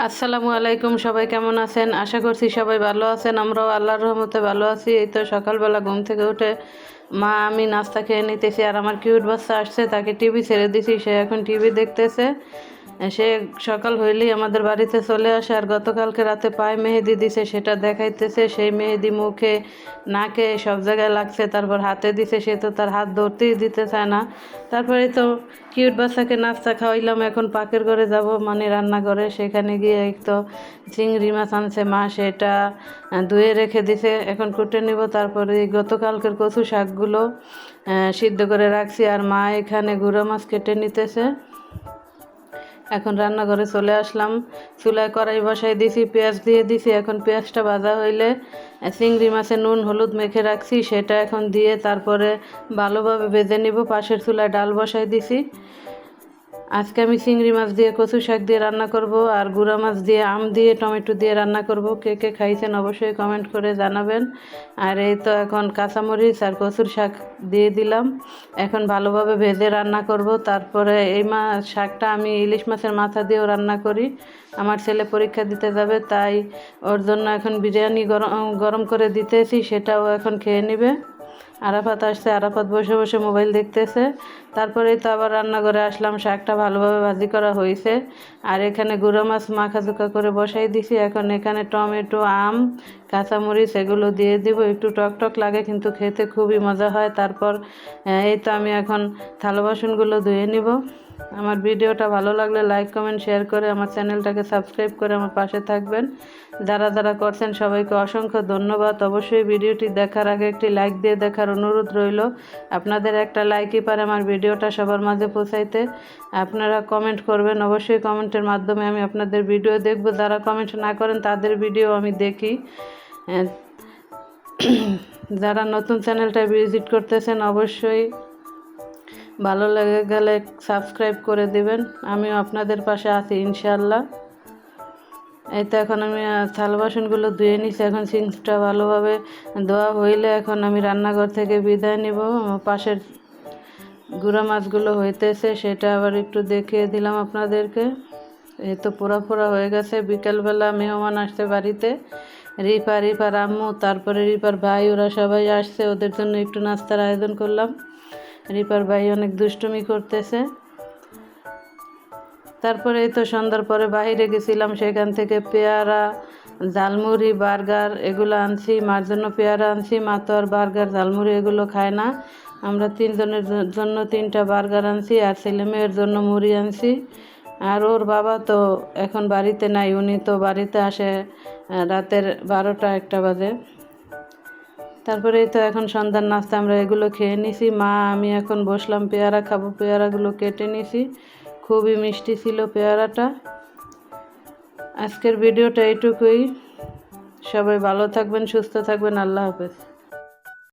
আসসালামু আলাইকুম, সবাই কেমন আছেন? আশা করছি সবাই ভালো আছেন। আমরাও আল্লাহর রহমতে ভালো আছি। এই তো সকালবেলা ঘুম থেকে উঠে মা, আমি নাস্তা খেয়ে নিতেছি আর আমার কিউট বাচ্চা আসছে, তাকে টিভি ছেড়ে দিছি, সে এখন টিভি দেখতেছে। সে সকাল হইলেই আমাদের বাড়িতে চলে আসে আর গতকালকে রাতে পায়ে মেহেদি দিছে, সেটা দেখাইতেছে। সেই মেহেদি মুখে, নাকে সব জায়গায় লাগছে, তারপর হাতে দিছে, সে তো তার হাত ধরতেই দিতে চায় না। তারপরে তো কিউট বাচ্চাকে নাস্তা খাওয়াইলাম, এখন পাকের ঘরে যাব মানে রান্নাঘরে। সেখানে গিয়ে এক তো চিংড়ি মাছ আনছে, মা সেটা ধুয়ে রেখে দিছে, এখন কুটে নিব। তারপরে গতকালকের কচু শাকগুলো সিদ্ধ করে রাখছি, আর মা এখানে গুঁড়ো মাছ কেটে নিতেছে। এখন রান্নাঘরে চলে আসলাম। চুলায় কড়াই বসাই দিছি, পেঁয়াজ দিয়ে দিছি, এখন পেঁয়াজটা ভাজা হইলে চিংড়ি মাছে নুন, হলুদ মেখে রাখছি, সেটা এখন দিয়ে তারপরে ভালোভাবে বেঁধে নিব। পাশের চুলায় ডাল বসাই দিছি। আজকে আমি চিংড়ি মাছ দিয়ে, কচু শাক দিয়ে রান্না করব আর গুঁড়া মাছ দিয়ে, আম দিয়ে, টমেটো দিয়ে রান্না করব। কে কে খাইছেন অবশ্যই কমেন্ট করে জানাবেন। আর এই তো এখন কাঁচামরিচ আর কচুর শাক দিয়ে দিলাম। এখন ভালোভাবে ভেজে রান্না করব। তারপরে এই মাছ শাকটা আমি ইলিশ মাছের মাথা দিয়েও রান্না করি। আমার ছেলে পরীক্ষা দিতে যাবে, তাই ওর জন্য এখন বিরিয়ানি গরম গরম করে দিতেছি, সেটাও এখন খেয়ে নেবে। আরাফাত আসছে, আরাফাত বসে বসে মোবাইল দেখতেছে। তারপরেই তো আবার রান্নাঘরে আসলাম, শাকটা ভালোভাবে ভাজি করা হয়েছে। আর এখানে গুঁড়ো মাছ মাখা চুকা করে বসাই দিছি। এখন এখানে টমেটো, আম কাঁচামরিচ এগুলো দিয়ে দিব, একটু টক টক লাগে কিন্তু খেতে খুবই মজা হয়। তারপর এই তো আমি এখন থালা বাসনগুলো ধুয়ে নিব। আমার ভিডিওটা ভালো লাগলে লাইক, কমেন্ট, শেয়ার করে আমার চ্যানেলটাকে সাবস্ক্রাইব করে আমার পাশে থাকবেন। যারা যারা করছেন সবাইকে অসংখ্য ধন্যবাদ। অবশ্যই ভিডিওটি দেখার আগে একটি লাইক দিয়ে দেখার অনুরোধ রইল। আপনাদের একটা লাইকই পারে আমার ভিডিওটা সবার মাঝে পৌঁছাইতে। আপনারা কমেন্ট করবেন, অবশ্যই কমেন্টের মাধ্যমে আমি আপনাদের ভিডিও দেখব। যারা কমেন্ট না করেন, তাদের ভিডিও আমি দেখি। যারা নতুন চ্যানেলটা ভিজিট করতেছেন অবশ্যই ভালো লেগে গেলে সাবস্ক্রাইব করে দিবেন। আমিও আপনাদের পাশে আছি ইনশাল্লাহ এই তো এখন আমি থাল বাসনগুলো ধুয়ে নিছি। এখন সিঙ্কটা ভালোভাবে ধোয়া হইলে এখন আমি রান্নাঘর থেকে বিদায় নিব। পাশের গুঁড়া মাছগুলো হইতেছে, সেটা আবার একটু দেখিয়ে দিলাম আপনাদেরকে। এই তো পোড়া পোড়া হয়ে গেছে। বিকেলবেলা মেহমান আসতে বাড়িতে। রিপা রিপার আম্মু তারপরে রিপার ভাই, ওরা সবাই আসছে, ওদের জন্য একটু নাস্তার আয়োজন করলাম। রিপার ভাই অনেক দুষ্টুমি করতেছে। তারপরে এই তো সন্ধ্যার পরে বাইরে গেছিলাম, সেখান থেকে পেয়ারা, ঝালমুড়ি, বার্গার এগুলো আনছি, মার জন্য পেয়ারা আনছি, মা তো আর বার্গার, ঝালমুড়ি এগুলো খায় না। আমরা তিনজনের জন্য তিনটা বার্গার আনছি, আর ছেলে মেয়ের জন্য মুড়ি আনছি। আর ওর বাবা তো এখন বাড়িতে নাই, উনি তো বাড়িতে আসে রাতের বারোটা একটা বাজে। তারপরে এই তো এখন সন্ধ্যার নাস্তা আমরা এগুলো খেয়ে নিছি। মা, আমি এখন বসলাম, পেয়ারা খাব। পেয়ারাগুলো কেটে নিছি। খুবই মিষ্টি ছিল পেয়ারাটা। আজকের ভিডিওটা এইটুকুই। সবাই ভালো থাকবেন, সুস্থ থাকবেন। আল্লাহ হাফেজ।